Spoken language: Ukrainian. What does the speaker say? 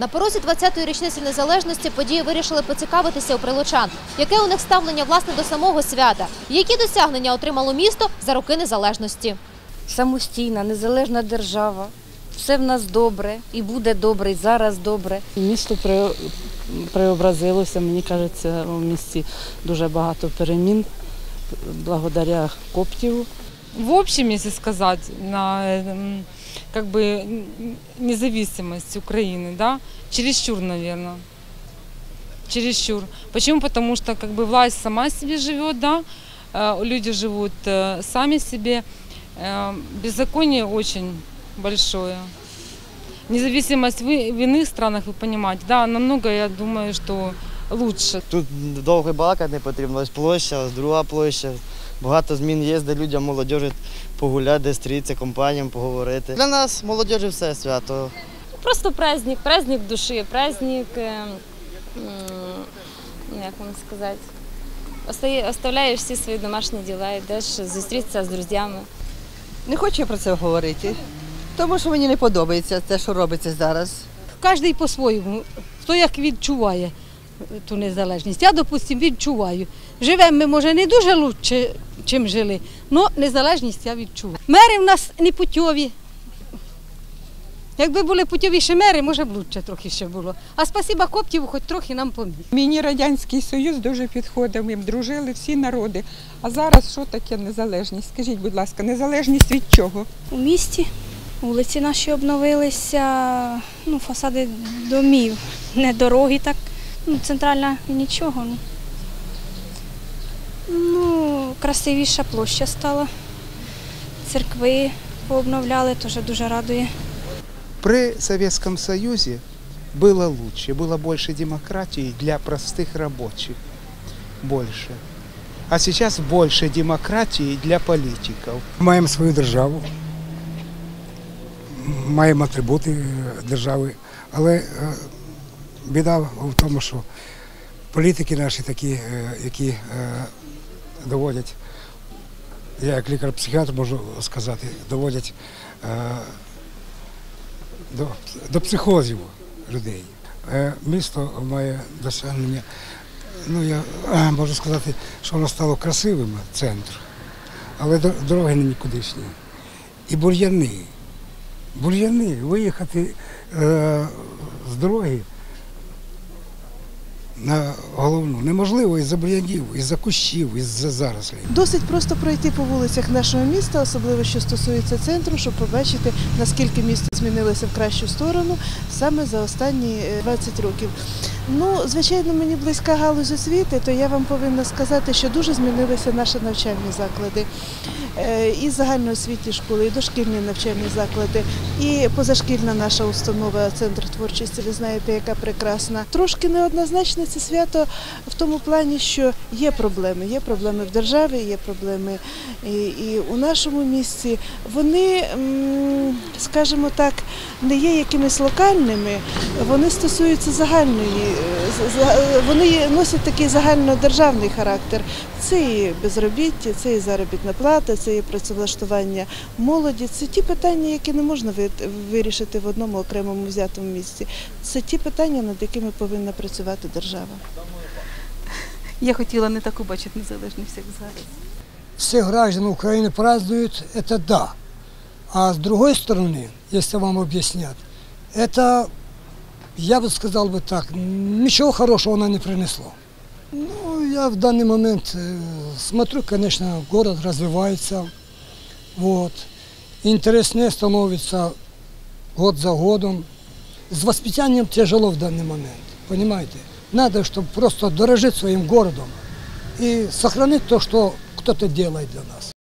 На порозі 20-ї річниці незалежності події вирішили поцікавитися у прилучан, яке у них ставлення власне до самого свята, які досягнення отримало місто за роки незалежності. самостійна, незалежна держава. Все в нас добре і буде добре, і зараз добре. Місто преобразилося, мені кажеться, у місті дуже багато перемін благодаря Коптєву. В общем, если сказать, на как бы м, независимость Украины, да, чересчур, наверное. Чересчур. Почему? Потому что как бы власть сама себе живет, да, э, люди живут э, сами себе. Э, Беззаконие очень большое. Независимость в, в иных странах, вы понимаете, да, намного, я думаю, что лучше. Тут довго балакати не потрібно. Ось площа, ось друга площа. Багато змін є, де людям молодіжі погуляти, де стрітися, компаніям поговорити. Для нас молодіжі все свято. Просто праздник, праздник душі, праздник, е, як вам сказати, остає- оставляєш всі свої домашні діла, йдеш зустрітися з друзями. Не хочу я про це говорити, тому що мені не подобається те, що робиться зараз. Кожен по-своєму, хто як відчуває ту незалежність. Я, допустимо, відчуваю. Живемо ми, може, не дуже краще, чим жили, але незалежність я відчуваю. Мери в нас не путьові. Якби були путьовіші мери, може б лучше трохи ще було. А спасіба Коптєву хоч трохи нам поміг. Мені Радянський Союз дуже підходив, ми б дружили всі народи. А зараз що таке незалежність? Скажіть, будь ласка, незалежність від чого? у місті. Вулиці наші обновилися, ну, фасади домів, не дороги так. Ну, центральна нічого. Ну, ну красивіша площа стала. Церкви пообновляли, теж дуже радує. При Советском Союзе было лучше, было больше демократии для простых рабочих. Больше. А сейчас больше демократии для политиков. Маємо свою державу, маємо атрибути е, держави, але е, біда в тому, що політики наші такі, е, які е, доводять, я як лікар-психіатр можу сказати, доводять е, до, до психозів людей. Місто має досягнення, ну я можу сказати, що воно стало красивим центр, але дороги не нікудишні. І бур'яни. Бур'яни, виїхати е, з дороги на головну неможливо із-за бур'янів, із-за кущів, із-за зарослей. Досить просто пройти по вулицях нашого міста, особливо що стосується центру, щоб побачити, наскільки місто змінилося в кращу сторону саме за останні е, 20 років. Ну, звичайно, мені близька галузь освіти, то я вам повинна сказати, що дуже змінилися наші навчальні заклади. Е, І загальноосвітні школи, і дошкільні навчальні заклади, і позашкільна наша установа, центр творчості, ви знаєте, яка прекрасна. Трошки неоднозначне це свято в тому плані, що є проблеми. Є проблеми в державі, є проблеми і, і у нашому місті. Вони, скажімо так, не є якимись локальними, вони стосуються загальної, вони є- носять такий загальнодержавний характер. Це і безробіття, це і заробітна плата, це і працевлаштування молоді. Це ті питання, які не можна ви- вирішити в одному окремому взятому місці. Це ті питання, над якими повинна працювати держава. Я хотіла не таку бачити незалежність, як зараз. Все граждане Украины празднуют, это да. А с другой стороны, если вам объяснят, это, я бы сказал бы так, ничего хорошего она не принесло. Ну, я в данный момент э, смотрю, конечно, город развивается, вот. Интереснее становится год за годом. С воспитанием тяжело в данный момент, понимаете? Надо, чтобы просто дорожить своим городом и сохранить то, что кто-то делает для нас.